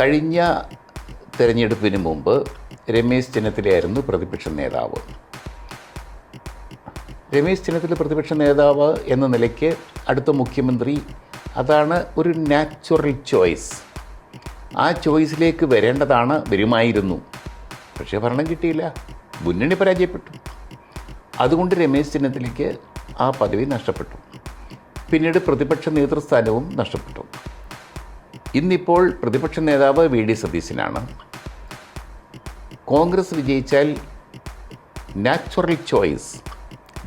കഴിഞ്ഞ തെരഞ്ഞെടുപ്പിന് മുമ്പ് രമേശ് ചെന്നിത്തലയായിരുന്നു പ്രതിപക്ഷ നേതാവ്. രമേശ് ചെന്നിത്തല പ്രതിപക്ഷ നേതാവ് എന്ന നിലയ്ക്ക് അടുത്ത മുഖ്യമന്ത്രി അതാണ് ഒരു നാച്ചുറൽ ചോയ്സ് ആ ചോയ്സിലേക്ക് വരേണ്ടതാണ് വരുമായിരുന്നു. പക്ഷേ ഭരണം കിട്ടിയില്ല. മുന്നണി പരാജയപ്പെട്ടു. അതുകൊണ്ട് രമേശ് ചെന്നിത്തലയ്ക്ക് ആ പദവി നഷ്ടപ്പെട്ടു. പിന്നീട് പ്രതിപക്ഷ നേതൃസ്ഥാനവും നഷ്ടപ്പെട്ടു. ഇന്നിപ്പോൾ പ്രതിപക്ഷ നേതാവ് വി ഡി സതീശനാണ്. കോൺഗ്രസ് വിജയിച്ചാൽ നാച്ചുറൽ ചോയ്സ്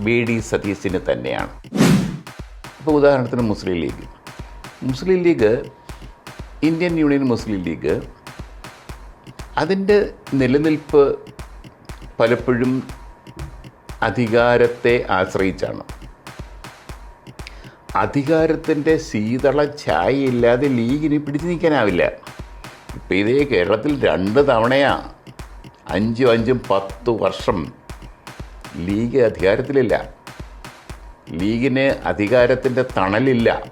വി ഡി സതീശന് തന്നെയാണ്. ഇപ്പോൾ ഉദാഹരണത്തിന് മുസ്ലിം ലീഗ്. മുസ്ലിം ലീഗ് ഇന്ത്യൻ യൂണിയൻ മുസ്ലിം ലീഗ് അതിന്റെ നിലനിൽപ്പ് പലപ്പോഴും അധികാരത്തെ ആശ്രയിച്ചാണ്. അധികാരത്തിന്റെ ശീതള ഛായയില്ലാതെ ലീഗിന് പിടിച്ചു നിൽക്കാനാവില്ല. ഇപ്പം ഇതേ കേരളത്തിൽ രണ്ട് തവണയാ അഞ്ചും അഞ്ചും പത്ത് വർഷം ലീഗ് അധികാരത്തിലില്ല. ലീഗിന് അധികാരത്തിന്റെ തണലില്ല.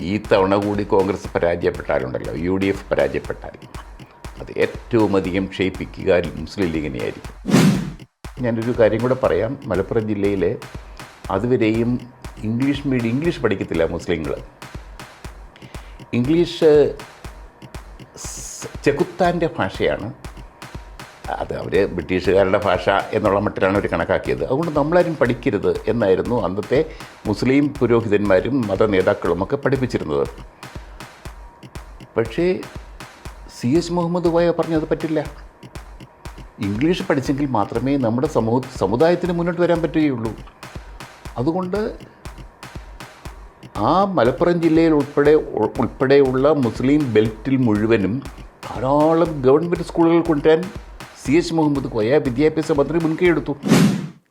ഈ തവണ കൂടി കോൺഗ്രസ് പരാജയപ്പെട്ടാലുണ്ടല്ലോ യു ഡി എഫ് പരാജയപ്പെട്ടാൽ. അത് ഏറ്റവും അധികം ക്ഷയിപ്പിക്കുക മുസ്ലിം ലീഗിനെയായിരിക്കും. ഞാനൊരു കാര്യം കൂടെ പറയാം. മലപ്പുറം ജില്ലയിലെ അതുവരെയും ഇംഗ്ലീഷ് മീഡിയം ഇംഗ്ലീഷ് പഠിക്കത്തില്ല മുസ്ലിങ്ങൾ ഇംഗ്ലീഷ് ചെകുത്താന്റെ ഭാഷയാണ്. അത് അവർ ബ്രിട്ടീഷുകാരുടെ ഭാഷ എന്നുള്ള മട്ടിലാണ് അവർ കണക്കാക്കിയത്. അതുകൊണ്ട് നമ്മളാരും പഠിക്കരുത് എന്നായിരുന്നു അന്നത്തെ മുസ്ലിം പുരോഹിതന്മാരും മത നേതാക്കളും ഒക്കെ പഠിപ്പിച്ചിരുന്നത്. പക്ഷേ സി എച്ച് മുഹമ്മദ് വായ പറഞ്ഞത് പറ്റില്ല. ഇംഗ്ലീഷ് പഠിച്ചെങ്കിൽ മാത്രമേ നമ്മുടെ സമൂഹ സമുദായത്തിന് മുന്നോട്ട് വരാൻ പറ്റുകയുള്ളൂ. അതുകൊണ്ട് ആ മലപ്പുറം ജില്ലയിൽ ഉൾപ്പെടെ ഉൾപ്പെടെയുള്ള മുസ്ലിം ബെൽറ്റിൽ മുഴുവനും ധാരാളം ഗവൺമെന്റ് സ്കൂളുകൾ കൊണ്ടുവരാൻ സി എച്ച് മുഹമ്മദ് കോയ വിദ്യാഭ്യാസ മന്ത്രി മുൻകൈ എടുത്തു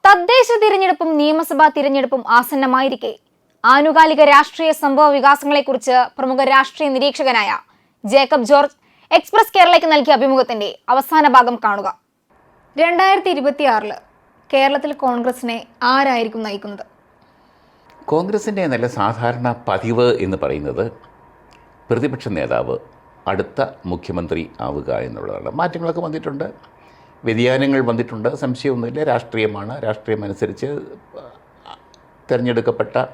തദ്ദേശ തിരഞ്ഞെടുപ്പും നിയമസഭാ തിരഞ്ഞെടുപ്പും ആസന്നമായിരിക്കെ. ആനുകാലിക രാഷ്ട്രീയ സംഭവ വികാസങ്ങളെക്കുറിച്ച് പ്രമുഖ രാഷ്ട്രീയ നിരീക്ഷകനായ ജേക്കബ് ജോർജ് എക്സ്പ്രസ് കേരളയ്ക്ക് നൽകിയ അഭിമുഖത്തിന്റെ അവസാന ഭാഗം കാണുക. രണ്ടായിരത്തി ഇരുപത്തിയാറിൽ കേരളത്തിൽ കോൺഗ്രസിനെ ആരായിരിക്കും നയിക്കുന്നത്? കോൺഗ്രസിന്റെ നല്ല സാധാരണ പതിവ് എന്ന് പറയുന്നത് പ്രതിപക്ഷ നേതാവ് അടുത്ത മുഖ്യമന്ത്രി ആവുക എന്നുള്ളതാണ്. മാറ്റങ്ങളൊക്കെ വന്നിട്ടുണ്ട്. വ്യതിയാനങ്ങൾ വന്നിട്ടുണ്ട്. സംശയമൊന്നുമില്ല. രാഷ്ട്രീയമാണ്. രാഷ്ട്രീയം അനുസരിച്ച് തിരഞ്ഞെടുക്കപ്പെട്ട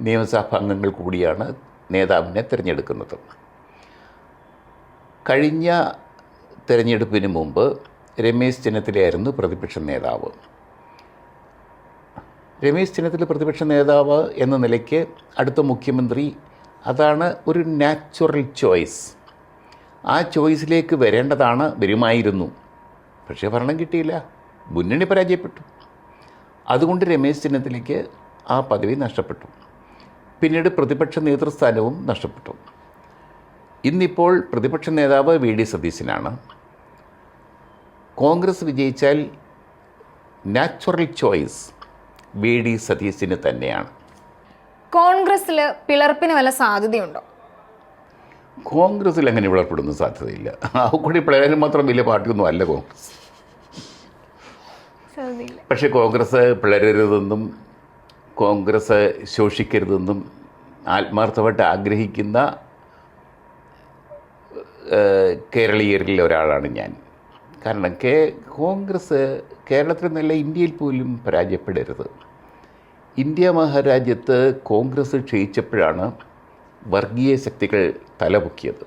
നിയമസഭാ അംഗങ്ങൾ കൂടിയാണ് നേതാവിനെ തിരഞ്ഞെടുക്കുന്നത്. കഴിഞ്ഞ തിരഞ്ഞെടുപ്പിന് മുമ്പ് രമേശ് ചെന്നിത്തലയായിരുന്നു പ്രതിപക്ഷ നേതാവ്. രമേശ് ചെന്നിത്തല പ്രതിപക്ഷ നേതാവ് എന്ന നിലയ്ക്ക് അടുത്ത മുഖ്യമന്ത്രി അതാണ് ഒരു നാച്ചുറൽ ചോയ്സ് ആ ചോയ്സിലേക്ക് വരേണ്ടതാണ് വരുമായിരുന്നു. പക്ഷേ ഭരണം കിട്ടിയില്ല. മുന്നണി പരാജയപ്പെട്ടു. അതുകൊണ്ട് രമേശ് ചെന്നിത്തലയ്ക്ക് ആ പദവി നഷ്ടപ്പെട്ടു. പിന്നീട് പ്രതിപക്ഷ നേതൃസ്ഥാനവും നഷ്ടപ്പെട്ടു. ഇന്നിപ്പോൾ പ്രതിപക്ഷ നേതാവ് വി ഡി സതീശനാണ്. കോൺഗ്രസ് വിജയിച്ചാൽ നാച്ചുറൽ ചോയ്സ് വി ഡി സതീശിന് തന്നെയാണ്. കോൺഗ്രസ്സിൽ പിളർപ്പിന് വല്ല സാധ്യതയുണ്ടോ? കോൺഗ്രസ്സിൽ അങ്ങനെ വിളർപ്പെടുന്ന സാധ്യതയില്ല. ആ കൂടി പിളരാനും മാത്രം വലിയ പാർട്ടിയൊന്നും അല്ല കോൺഗ്രസ്. പക്ഷേ കോൺഗ്രസ് പിളരരുതെന്നും കോൺഗ്രസ് ശോഷിക്കരുതെന്നും ആത്മാർത്ഥമായിട്ട് ആഗ്രഹിക്കുന്ന കേരളീയരിൽ ഒരാളാണ് ഞാൻ. കാരണം കേ കോൺഗ്രസ് കേരളത്തിൽ നിന്നല്ല ഇന്ത്യയിൽ പോലും പരാജയപ്പെടരുത്. ഇന്ത്യ മഹാരാജ്യത്ത് കോൺഗ്രസ് ക്ഷയിച്ചപ്പോഴാണ് വർഗീയ ശക്തികൾ തലപൊക്കിയത്.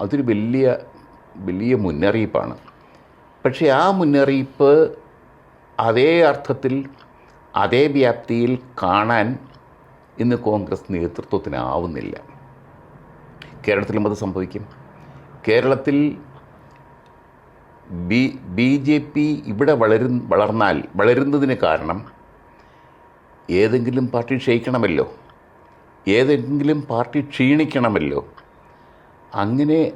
അതൊരു വലിയ വലിയ മുന്നറിയിപ്പാണ്. പക്ഷേ ആ മുന്നറിയിപ്പ് അതേ അർത്ഥത്തിൽ അതേ വ്യാപ്തിയിൽ കാണാൻ ഇന്ന് കോൺഗ്രസ് നേതൃത്വത്തിനാവുന്നില്ല. കേരളത്തിലും അത് സംഭവിക്കും. കേരളത്തിൽ ബി ബി ജെ പി ഇവിടെ വളരു വളർന്നാൽ വളരുന്നതിന് കാരണം ഏതെങ്കിലും പാർട്ടി ക്ഷയിക്കണമല്ലോ. ഏതെങ്കിലും പാർട്ടി ക്ഷീണിക്കണമല്ലോ. അങ്ങനെ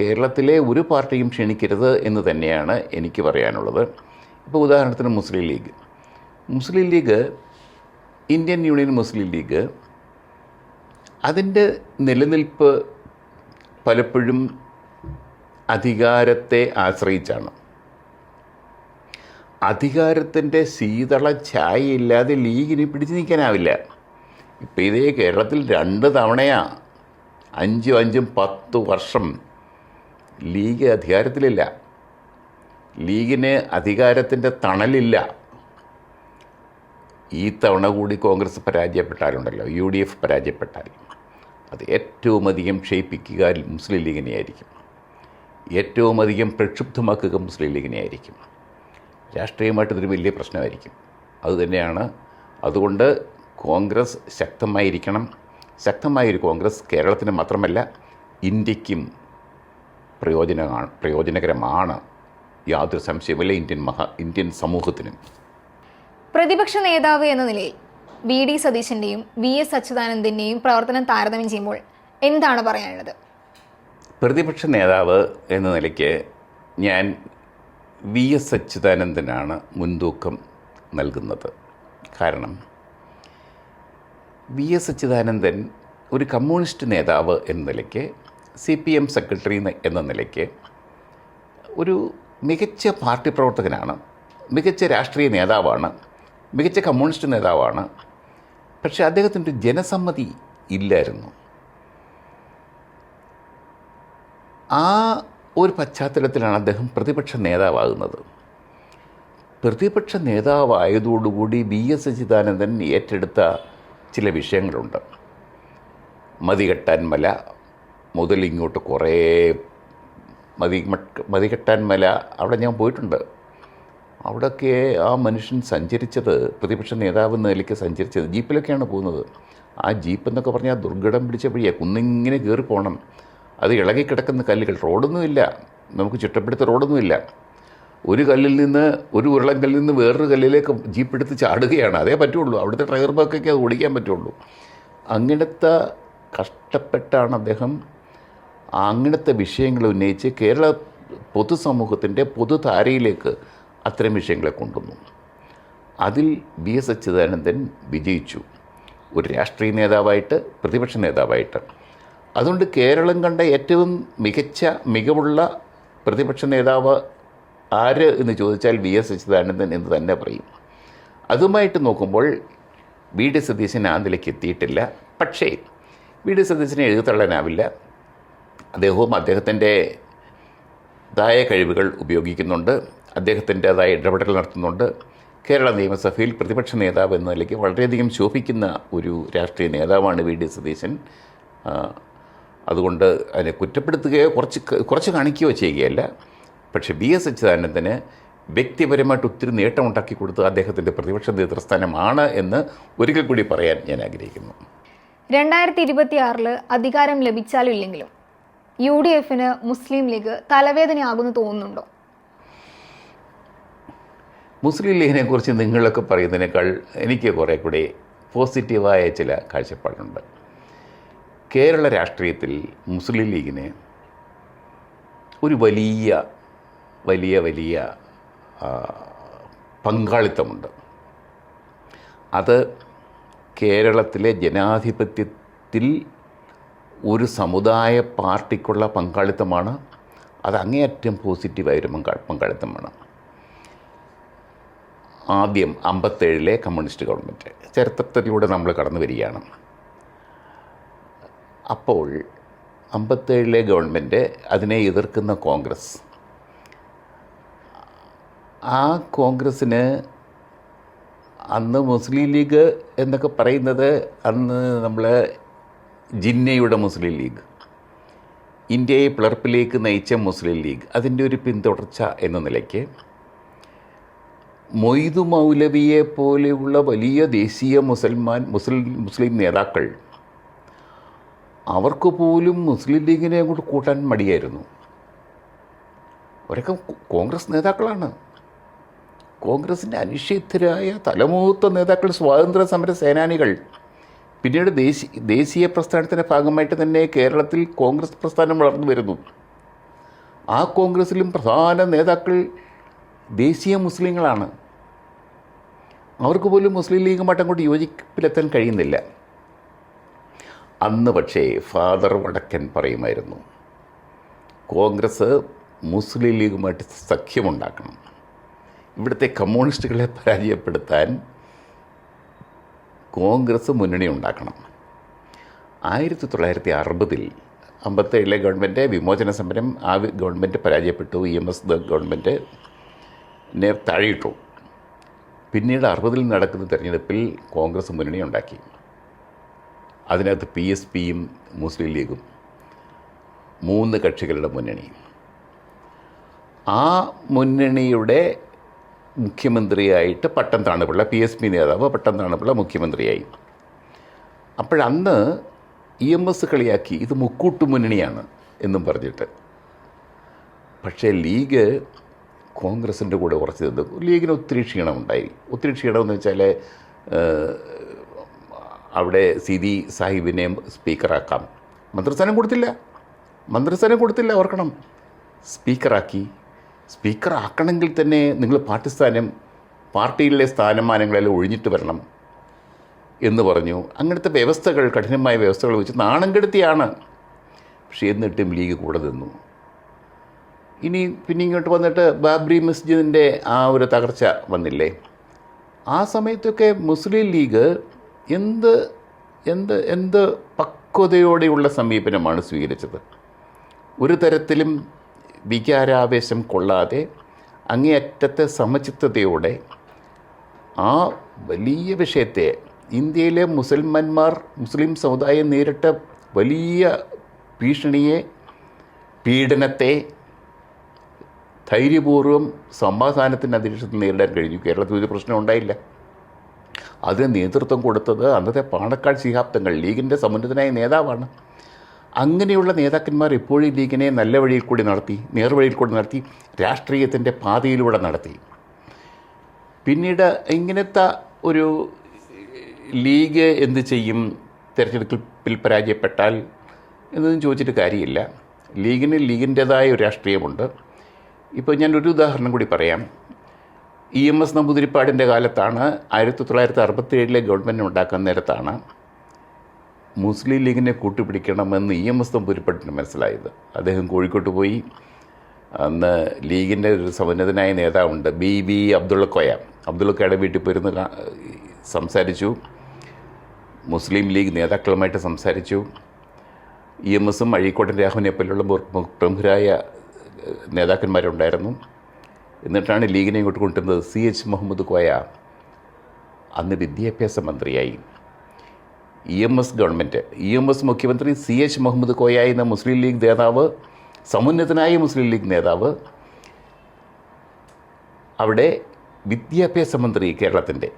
കേരളത്തിലെ ഒരു പാർട്ടിയും ക്ഷീണിക്കരുത് എന്ന് തന്നെയാണ് എനിക്ക് പറയാനുള്ളത്. ഇപ്പോൾ ഉദാഹരണത്തിന് മുസ്ലിം ലീഗ്. മുസ്ലിം ലീഗ് ഇന്ത്യൻ യൂണിയൻ മുസ്ലിം ലീഗ് അതിന്റെ നിലനിൽപ്പ് പലപ്പോഴും അധികാരത്തെ ആശ്രയിച്ചാണ്. അധികാരത്തിന്റെ ശീതള ഛായയില്ലാതെ ലീഗിന് പിടിച്ചു നിൽക്കാനാവില്ല. ഇപ്പം ഇതേ കേരളത്തിൽ രണ്ട് തവണയാണ് അഞ്ചും അഞ്ചും പത്ത് വർഷം ലീഗ് അധികാരത്തിലില്ല. ലീഗിന് അധികാരത്തിന്റെ തണലില്ല. ഈ തവണ കൂടി കോൺഗ്രസ് പരാജയപ്പെട്ടാലുണ്ടല്ലോ യു ഡി എഫ് പരാജയപ്പെട്ടാൽ. അത് ഏറ്റവും അധികം ക്ഷയിപ്പിക്കുക മുസ്ലിം ലീഗിനെ ആയിരിക്കും ഏറ്റവും അധികം പ്രക്ഷുബ്ധമാക്കുക മുസ്ലിം ലീഗിനെ ആയിരിക്കും രാഷ്ട്രീയമായിട്ട് ഇതൊരു വലിയ പ്രശ്നമായിരിക്കും. അതുതന്നെയാണ് അതുകൊണ്ട് കോൺഗ്രസ് ശക്തമായിരിക്കണം. ശക്തമായൊരു കോൺഗ്രസ് കേരളത്തിന് മാത്രമല്ല ഇന്ത്യക്കും പ്രയോജനമാണ് പ്രയോജനകരമാണ് യാതൊരു സംശയമില്ല ഇന്ത്യൻ മഹാ ഇന്ത്യൻ സമൂഹത്തിനും. പ്രതിപക്ഷ നേതാവ് എന്ന നിലയിൽ വി ഡി സതീശന്റെയും വി എസ് അച്യുതാനന്ദന്റെയും പ്രവർത്തനം താരതമ്യം ചെയ്യുമ്പോൾ എന്താണ് പറയാനുള്ളത്? പ്രതിപക്ഷ നേതാവ് എന്ന നിലയ്ക്ക് ഞാൻ വി എസ് അച്യുതാനന്ദനാണ് മുൻതൂക്കം നൽകുന്നത്. കാരണം വി എസ് അച്യുതാനന്ദൻ ഒരു കമ്മ്യൂണിസ്റ്റ് നേതാവ് എന്ന നിലയ്ക്ക് സി പി എം സെക്രട്ടറി എന്ന നിലയ്ക്ക് ഒരു മികച്ച പാർട്ടി പ്രവർത്തകനാണ് മികച്ച രാഷ്ട്രീയ നേതാവാണ് മികച്ച കമ്മ്യൂണിസ്റ്റ് നേതാവാണ്. പക്ഷേ അദ്ദേഹത്തിന്റെ ജനസമ്മതി ഇല്ലായിരുന്നു. ആ ഒരു പശ്ചാത്തലത്തിലാണ് അദ്ദേഹം പ്രതിപക്ഷ നേതാവാകുന്നത്. പ്രതിപക്ഷ നേതാവായതോടുകൂടി വി എസ് അച്യുതാനന്ദൻ ഏറ്റെടുത്ത ചില വിഷയങ്ങളുണ്ട്. മതികെട്ടാൻമല മുതൽ ഇങ്ങോട്ട് കുറേ മതി മതികെട്ടാൻമല അവിടെ ഞാൻ പോയിട്ടുണ്ട്. അവിടെയൊക്കെ ആ മനുഷ്യൻ സഞ്ചരിച്ചത് പ്രതിപക്ഷ നേതാവ് എന്ന നിലയ്ക്ക് സഞ്ചരിച്ചത് ജീപ്പിലൊക്കെയാണ് പോകുന്നത്. ആ ജീപ്പ് എന്നൊക്കെ പറഞ്ഞാൽ ദുർഘടം പിടിച്ചപ്പോഴേ കുന്നിങ്ങനെ കയറി പോകണം അത് ഇളകിക്കിടക്കുന്ന കല്ലുകൾ. റോഡൊന്നുമില്ല. നമുക്ക് ചുറ്റപ്പെടുത്ത റോഡൊന്നുമില്ല. ഒരു കല്ലിൽ നിന്ന് ഒരു ഉരുളങ്കല്ലിൽ നിന്ന് വേറൊരു കല്ലിലേക്ക് ജീപ്പ് എടുത്ത് ചാടുകയാണ്. അതേ പറ്റുള്ളൂ. അവിടുത്തെ ഡ്രൈവർ ബാക്കൊക്കെ അത് ഓടിക്കാൻ പറ്റുള്ളൂ. അങ്ങനത്തെ കഷ്ടപ്പെട്ടാണ് അദ്ദേഹം അങ്ങനത്തെ വിഷയങ്ങൾ ഉന്നയിച്ച് കേരള പൊതുസമൂഹത്തിന്റെ പൊതുധാരയിലേക്ക് അത്തരം വിഷയങ്ങളെ കൊണ്ടുവന്നു. അതിൽ ബി എസ് അച്യുതാനന്ദൻ വിജയിച്ചു. ഒരു രാഷ്ട്രീയ നേതാവായിട്ട് പ്രതിപക്ഷ നേതാവായിട്ട്. അതുകൊണ്ട് കേരളം കണ്ട ഏറ്റവും മികച്ച മികവുള്ള പ്രതിപക്ഷ നേതാവ് ആര് എന്ന് ചോദിച്ചാൽ വി എസ് അച്യുതാനന്ദൻ എന്ന് തന്നെ പറയും. അതുമായിട്ട് നോക്കുമ്പോൾ വി ഡി സതീശൻ ആ നിലയ്ക്ക് എത്തിയിട്ടില്ല. പക്ഷേ വി ഡി സതീശനെ എഴുതിത്തള്ളാനാവില്ല. അദ്ദേഹവും അദ്ദേഹത്തിന്റെ തായ കഴിവുകൾ ഉപയോഗിക്കുന്നുണ്ട്. അദ്ദേഹത്തിന്റെതായ ഇടപെടൽ നടത്തുന്നുണ്ട്. കേരള നിയമസഭയിൽ പ്രതിപക്ഷ നേതാവ് എന്ന നിലയ്ക്ക് വളരെയധികം ശോഭിക്കുന്ന ഒരു രാഷ്ട്രീയ നേതാവാണ് വി ഡി സതീശൻ. അതുകൊണ്ട് അതിനെ കുറ്റപ്പെടുത്തുകയോ കുറച്ച് കുറച്ച് കാണിക്കുകയോ ചെയ്യുകയല്ല. പക്ഷേ ബി എസ് അച്യുതാനന്ദന് വ്യക്തിപരമായിട്ട് ഒത്തിരി നേട്ടമുണ്ടാക്കി കൊടുത്തത് അദ്ദേഹത്തിന്റെ പ്രതിപക്ഷ നേതൃസ്ഥാനമാണ് എന്ന് ഒരിക്കൽ കൂടി പറയാൻ ഞാൻ ആഗ്രഹിക്കുന്നു. രണ്ടായിരത്തി ഇരുപത്തി അധികാരം ലഭിച്ചാലും ഇല്ലെങ്കിലും യു ഡി എഫിന് മുസ്ലിം ലീഗ് തലവേദനയാകുന്നു തോന്നുന്നുണ്ടോ? മുസ്ലിം ലീഗിനെ കുറിച്ച് നിങ്ങളൊക്കെ പറയുന്നതിനേക്കാൾ എനിക്ക് കുറേ കൂടി പോസിറ്റീവായ ചില കാഴ്ചപ്പാടുണ്ട്. കേരള രാഷ്ട്രീയത്തിൽ മുസ്ലിം ലീഗിന് ഒരു വലിയ വലിയ വലിയ പങ്കാളിത്തമുണ്ട്. അത് കേരളത്തിലെ ജനാധിപത്യത്തിൽ ഒരു സമുദായ പാർട്ടിക്കുള്ള പങ്കാളിത്തമാണ്. അത് അങ്ങേയറ്റം പോസിറ്റീവായൊരു പങ്കാ പങ്കാളിത്തമാണ്. ആദ്യം അമ്പത്തേഴിലെ കമ്മ്യൂണിസ്റ്റ് ഗവൺമെന്റ്. ചരിത്രത്തിലൂടെ നമ്മൾ കടന്നു വരികയാണ് അപ്പോൾ അമ്പത്തേഴിലെ ഗവൺമെന്റ് അതിനെ എതിർക്കുന്ന കോൺഗ്രസ്. ആ കോൺഗ്രസ്സിന് അന്ന് മുസ്ലിം ലീഗ് എന്നൊക്കെ പറയുന്നത് അന്ന് നമ്മൾ ജിന്നയുടെ മുസ്ലിം ലീഗ്. ഇന്ത്യയെ പിളർപ്പിലേക്ക് നയിച്ച മുസ്ലിം ലീഗ്. അതിന്റെ ഒരു പിന്തുടർച്ച എന്ന നിലയ്ക്ക് മൊയ്തു മൗലവിയെ പോലെയുള്ള വലിയ ദേശീയ മുസൽമാൻ മുസ്ലിം മുസ്ലിം നേതാക്കൾ അവർക്ക് പോലും മുസ്ലിം ലീഗിനെ അങ്ങോട്ട് കൂട്ടാൻ മടിയായിരുന്നു. അവരൊക്കെ കോൺഗ്രസ് നേതാക്കളാണ്. കോൺഗ്രസിന്റെ അനിഷിദ്ധരായ തലമൂത്ത നേതാക്കൾ സ്വാതന്ത്ര്യ സമര സേനാനികൾ. പിന്നീട് ദേശീയ ദേശീയ പ്രസ്ഥാനത്തിന്റെ ഭാഗമായിട്ട് തന്നെ കേരളത്തിൽ കോൺഗ്രസ് പ്രസ്ഥാനം വളർന്നു വരുന്നു. ആ കോൺഗ്രസിലും പ്രധാന നേതാക്കൾ ദേശീയ മുസ്ലിങ്ങളാണ്. അവർക്ക് പോലും മുസ്ലിം ലീഗുമായിട്ട് അങ്ങോട്ട് യോജിപ്പിലെത്താൻ കഴിയുന്നില്ല. അന്ന് പക്ഷേ ഫാദർ വടക്കൻ പറയുമായിരുന്നു കോൺഗ്രസ് മുസ്ലിം ലീഗുമായിട്ട് സഖ്യമുണ്ടാക്കണം. ഇവിടുത്തെ കമ്മ്യൂണിസ്റ്റുകളെ പരാജയപ്പെടുത്താൻ കോൺഗ്രസ് മുന്നണി ഉണ്ടാക്കണം. ആയിരത്തി തൊള്ളായിരത്തി അറുപതിൽ അമ്പത്തേഴിലെ ഗവൺമെന്റ് വിമോചന സമരം ആ ഗവൺമെന്റ് പരാജയപ്പെട്ടു ഇ എം എസ് ഗവൺമെന്റ് നേർ താഴെയിട്ടു. പിന്നീട് അറുപതിൽ നടക്കുന്ന തെരഞ്ഞെടുപ്പിൽ കോൺഗ്രസ് മുന്നണി ഉണ്ടാക്കി. അതിനകത്ത് പി എസ് പിയും മുസ്ലിം ലീഗും മൂന്ന് കക്ഷികളുടെ മുന്നണി. ആ മുന്നണിയുടെ മുഖ്യമന്ത്രിയായിട്ട് Pattom Thanu Pillai P S P നേതാവ് പട്ടം താണുപിള്ള മുഖ്യമന്ത്രിയായി. അപ്പോഴന്ന് ഇ എം എസ് കളിയാക്കി ഇത് മുക്കൂട്ടു മുന്നണിയാണ് എന്നും പറഞ്ഞിട്ട്. പക്ഷേ ലീഗ് കോൺഗ്രസിന്റെ കൂടെ ഉറച്ചു നിന്നു ലീഗിന് ഒത്തിരി ക്ഷീണമുണ്ടായി. ഒത്തിരി ക്ഷീണമെന്ന് വെച്ചാൽ അവിടെ സിദി സാഹിബിനെ സ്പീക്കറാക്കാം. മന്ത്രിസ്ഥാനം കൊടുത്തില്ല. മന്ത്രിസ്ഥാനം കൊടുത്തില്ല ഓർക്കണം. സ്പീക്കറാക്കി. സ്പീക്കറാക്കണമെങ്കിൽ തന്നെ നിങ്ങൾ പാർട്ടി സ്ഥാനം പാർട്ടിയിലെ സ്ഥാനമാനങ്ങളെല്ലാം ഒഴിഞ്ഞിട്ട് വരണം എന്ന് പറഞ്ഞു. അങ്ങനത്തെ വ്യവസ്ഥകൾ കഠിനമായ വ്യവസ്ഥകൾ വെച്ച് നാണം കെടുത്തിയാണ്. പക്ഷേ എന്നിട്ടും ലീഗ് കൂടെ നിന്നു. ഇനി പിന്നെ ഇങ്ങോട്ട് വന്നിട്ട് ബാബ്രി മസ്ജിദിന്റെ ആ ഒരു തകർച്ച വന്നില്ലേ? ആ സമയത്തൊക്കെ മുസ്ലിം ലീഗ് എന്ത് എന്ത് എന്ത് പക്വതയോടെയുള്ള സമീപനമാണ് സ്വീകരിച്ചത്? ഒരു തരത്തിലും വികാരാവേശം കൊള്ളാതെ അങ്ങേയറ്റത്തെ സമചിത്തതയോടെ ആ വലിയ വിഷയത്തെ ഇന്ത്യയിലെ മുസൽമാന്മാർ മുസ്ലിം സമുദായം നേരിട്ട വലിയ ഭീഷണിയെ പീഡനത്തെ ധൈര്യപൂർവം സമാധാനത്തിന്റെ അന്തരീക്ഷത്തിൽ നേരിടാൻ കഴിഞ്ഞു. കേരളത്തിൽ ഒരു പ്രശ്നം ഉണ്ടായില്ല. അതിന് നേതൃത്വം കൊടുത്തത് അന്നത്തെ പാണക്കാട് ശിഹാബ്ദങ്ങൾ ലീഗിന്റെ സമുന്നതനായ നേതാവാണ്. അങ്ങനെയുള്ള നേതാക്കന്മാർ ഇപ്പോഴും ലീഗിനെ നല്ല വഴിയിൽ കൂടി നടത്തി നേർവഴിയിൽ കൂടി നടത്തി രാഷ്ട്രീയത്തിന്റെ പാതയിലൂടെ നടത്തി. പിന്നീട് ഇങ്ങനത്തെ ഒരു ലീഗ് എന്ത് ചെയ്യും? തിരഞ്ഞെടുപ്പിൽ പരാജയപ്പെട്ടാൽ എന്നൊന്നും ചോദിച്ചിട്ട് കാര്യമില്ല. ലീഗിന് ലീഗിന്റേതായ ഒരു രാഷ്ട്രീയമുണ്ട്. ഇപ്പോൾ ഞാൻ ഒരു ഉദാഹരണം കൂടി പറയാം. ഇ എം എസ് നമ്പൂതിരിപ്പാടിന്റെ കാലത്താണ് ആയിരത്തി തൊള്ളായിരത്തി അറുപത്തി ഏഴിലെ ഗവൺമെന്റ് ഉണ്ടാക്കുന്ന നേരത്താണ് മുസ്ലിം ലീഗിനെ കൂട്ടുപിടിക്കണമെന്ന് ഇ എം എസ് നമ്പൂതിരിപ്പാടിന് മനസ്സിലായത്. അദ്ദേഹം കോഴിക്കോട്ട് പോയി. അന്ന് ലീഗിന്റെ ഒരു സമുന്നതനായ നേതാവുണ്ട് ബി ബി അബ്ദുള്ള കോയ. അബ്ദുള്ളക്കയുടെ വീട്ടിൽ പോയിരുന്ന് സംസാരിച്ചു. മുസ്ലിം ലീഗ് നേതാക്കളുമായിട്ട് സംസാരിച്ചു. ഇ എം എസും അഴീക്കോട്ടൻ രാഹുവിനെ പോലുള്ള പ്രമുഖരായ നേതാക്കന്മാരുണ്ടായിരുന്നു. എന്നിട്ടാണ് ലീഗിനെ ഇങ്ങോട്ട് കൊണ്ടുവന്നത്. സി എച്ച് മുഹമ്മദ് കോയ അന്ന് വിദ്യാഭ്യാസ മന്ത്രിയായി. E M S government E M S മുഖ്യമന്ത്രി സി എച്ച് മുഹമ്മദ് കോയ എന്ന മുസ്ലിം ലീഗ് നേതാവ് സമുന്നതനായ മുസ്ലിം ലീഗ് നേതാവ് അവിടെ വിദ്യാഭ്യാസ മന്ത്രി കേരളത്തിന്റെ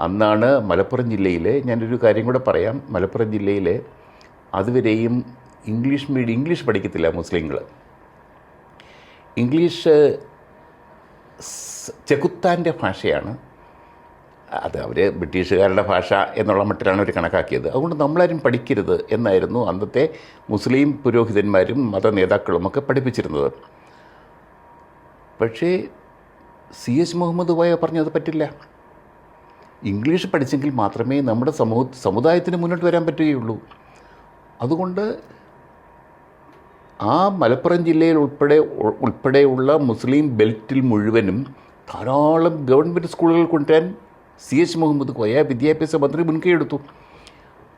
അന്നാണ് മലപ്പുറം ജില്ലയിലെ ഞാനൊരു കാര്യം കൂടെ പറയാം. മലപ്പുറം ജില്ലയിൽ അതുവരെയും ഇംഗ്ലീഷ് മീഡിയം ഇംഗ്ലീഷ് പഠിക്കത്തില്ല മുസ്ലിങ്ങൾ ഇംഗ്ലീഷ് ചെകുത്താന്റെ ഭാഷയാണ്. അത് അവർ ബ്രിട്ടീഷുകാരുടെ ഭാഷ എന്നുള്ള മട്ടിലാണ് അവർ കണക്കാക്കിയത്. അതുകൊണ്ട് നമ്മളാരും പഠിക്കരുത് എന്നായിരുന്നു അന്നത്തെ മുസ്ലിം പുരോഹിതന്മാരും മത നേതാക്കളുമൊക്കെ പഠിപ്പിച്ചിരുന്നത്. പക്ഷേ സി എച്ച് മുഹമ്മദ് വായ പറഞ്ഞത് പറ്റില്ല. ഇംഗ്ലീഷ് പഠിച്ചെങ്കിൽ മാത്രമേ നമ്മുടെ സമൂഹ സമുദായത്തിന് മുന്നോട്ട് വരാൻ പറ്റുകയുള്ളൂ. അതുകൊണ്ട് ആ മലപ്പുറം ജില്ലയിൽ ഉൾപ്പെടെ ഉൾപ്പെടെയുള്ള മുസ്ലിം ബെൽറ്റിൽ മുഴുവനും ധാരാളം ഗവൺമെന്റ് സ്കൂളുകൾ കൊണ്ടുവരാൻ സി എച്ച് മുഹമ്മദ് കോയ വിദ്യാഭ്യാസ മന്ത്രി മുൻകൈ എടുത്തു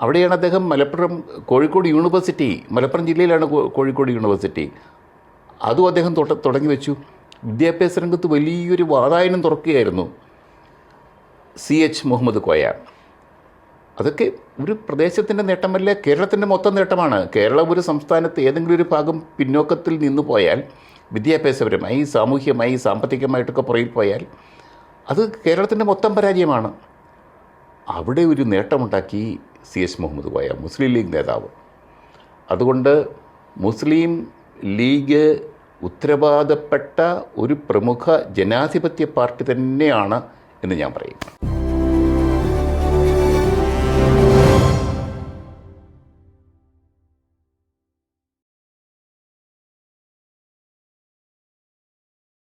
അവിടെയാണ് അദ്ദേഹം മലപ്പുറം കോഴിക്കോട് യൂണിവേഴ്സിറ്റി മലപ്പുറം ജില്ലയിലാണ് കോഴിക്കോട് യൂണിവേഴ്സിറ്റി. അതും അദ്ദേഹം തുടങ്ങി വെച്ചു. വിദ്യാഭ്യാസ രംഗത്ത് വലിയൊരു വാതായനം തുറക്കുകയായിരുന്നു സി എച്ച് മുഹമ്മദ് കോയ. അതൊക്കെ ഒരു പ്രദേശത്തിന്റെ നേട്ടമല്ല? കേരളത്തിന്റെ മൊത്തം നേട്ടമാണ്. കേരളം ഒരു സംസ്ഥാനത്ത് ഏതെങ്കിലും ഒരു ഭാഗം പിന്നോക്കത്തിൽ നിന്ന് പോയാൽ വിദ്യാഭ്യാസപരമായി സാമൂഹ്യമായി സാമ്പത്തികമായിട്ടൊക്കെ പുറകിൽ പോയാൽ അത് കേരളത്തിന്റെ മൊത്തം പരാജയമാണ്. അവിടെ ഒരു നേട്ടമുണ്ടാക്കി സി എസ് മുഹമ്മദ് കോയ മുസ്ലിം ലീഗ് നേതാവ്. അതുകൊണ്ട് മുസ്ലിം ലീഗ് ഉത്തരവാദപ്പെട്ട ഒരു പ്രമുഖ ജനാധിപത്യ പാർട്ടി തന്നെയാണ് എന്ന് ഞാൻ പറയും.